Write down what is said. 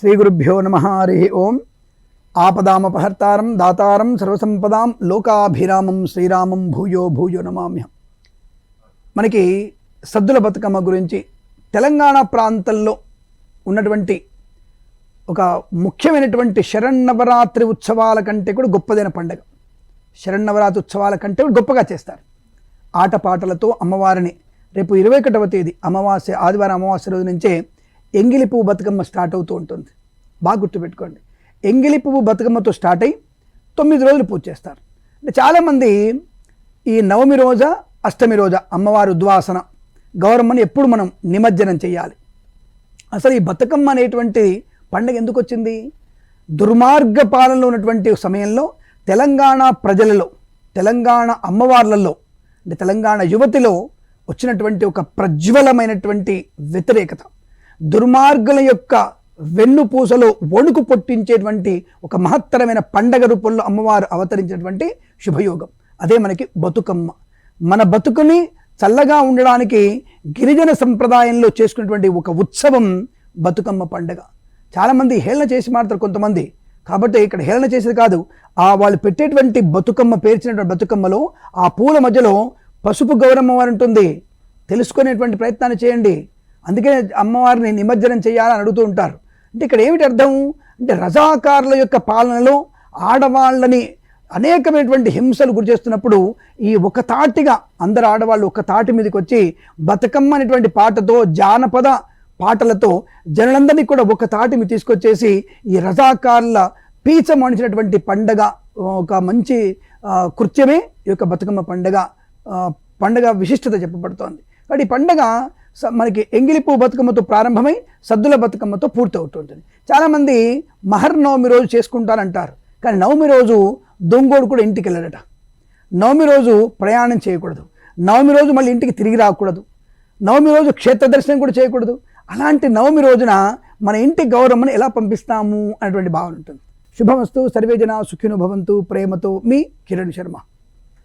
శ్రీ గురుభ్యో నమ హరి ఓం. ఆపదామపహర్తారం దాతారం సర్వసంపదాం లోకాభిరామం శ్రీరామం భూయో భూయో నమామ్యం మనకి సద్దుల బతుకమ్మ గురించి తెలంగాణ ప్రాంతంలో ఉన్నటువంటి ఒక ముఖ్యమైనటువంటి శరన్నవరాత్రి ఉత్సవాల కంటే కూడా గొప్పదైన పండుగ. శరన్నవరాత్రి ఉత్సవాల కంటే కూడా గొప్పగా చేస్తారు. ఆటపాటలతో అమ్మవారిని రేపు ఇరవై ఒకటవ తేదీ అమావాస్య ఆదివారం అమావాస్య రోజు నుంచే ఎంగిలి పువ్వు బతుకమ్మ స్టార్ట్ అవుతూ ఉంటుంది. బాగా గుర్తుపెట్టుకోండి. ఎంగిలి పువ్వు బతుకమ్మతో స్టార్ట్ అయ్యి తొమ్మిది రోజులు పూజ చేస్తారు. అంటే చాలామంది ఈ నవమి రోజా అష్టమి రోజా అమ్మవారి ఉద్వాసన గౌరమ్మని ఎప్పుడు మనం నిమజ్జనం చేయాలి. అసలు ఈ బతుకమ్మ అనేటువంటి పండుగ ఎందుకు వచ్చింది? దుర్మార్గ పాలనలో ఉన్నటువంటి సమయంలో తెలంగాణ ప్రజలలో తెలంగాణ అమ్మవార్లలో అంటే తెలంగాణ యువతిలో వచ్చినటువంటి ఒక ప్రజ్వలమైనటువంటి వ్యతిరేకత. దుర్మార్గుల యొక్క వెన్నుపూసలో వణుకు పొట్టించేటువంటి ఒక మహత్తరమైన పండగ రూపంలో అమ్మవారు అవతరించినటువంటి శుభయోగం. అదే మనకి బతుకమ్మ. మన బతుకుని చల్లగా ఉండడానికి గిరిజన సంప్రదాయంలో చేసుకున్నటువంటి ఒక ఉత్సవం బతుకమ్మ పండగ. చాలామంది హేళన చేసి మాడతారు కొంతమంది. కాబట్టి ఇక్కడ హేళన చేసేది కాదు. ఆ వాళ్ళు పెట్టేటువంటి బతుకమ్మ పేర్చినటువంటి బతుకమ్మలో ఆ పూల మధ్యలో పసుపు గౌరమ్మ వారు ఉంటుంది. తెలుసుకునేటువంటి ప్రయత్నాన్ని చేయండి. అందుకే అమ్మవారిని నిమజ్జనం చేయాలని అడుగుతూ ఉంటారు. అంటే ఇక్కడ ఏమిటి అర్థం? అంటే రజాకారుల యొక్క పాలనలో ఆడవాళ్ళని అనేకమైనటువంటి హింసలు గురి చేస్తున్నప్పుడు ఈ ఒక తాటిగా అందరు ఆడవాళ్ళు ఒక తాటి మీదకి వచ్చి బతుకమ్మ అనేటువంటి పాటతో జానపద పాటలతో జనులందరినీ కూడా ఒక తాటి మీద తీసుకొచ్చేసి ఈ రజాకారుల పీచమణిచినటువంటి పండగ ఒక మంచి కృత్యమే ఈ యొక్క బతుకమ్మ పండగ పండగ విశిష్టత చెప్పబడుతోంది. కాబట్టి ఈ పండగ మనకి ఎంగిలిపు బతుకమ్మతో ప్రారంభమై సద్దుల బతుకమ్మతో పూర్తవుతుంటుంది. చాలామంది మహర్ నవమి రోజు చేసుకుంటారంటారు. కానీ నవమి రోజు దొంగోడు కూడా ఇంటికి వెళ్ళడట. నవమి రోజు ప్రయాణం చేయకూడదు. నవమి రోజు మళ్ళీ ఇంటికి తిరిగి రాకూడదు. నవమి రోజు క్షేత్ర దర్శనం కూడా చేయకూడదు. అలాంటి నవమి రోజున మన ఇంటి గౌరమ్మని ఎలా పంపిస్తాము అనేటువంటి భావన ఉంటుంది. శుభమస్తు సర్వేజన సుఖిను భవంతు ప్రేమతో మీ కిరణ్ శర్మ.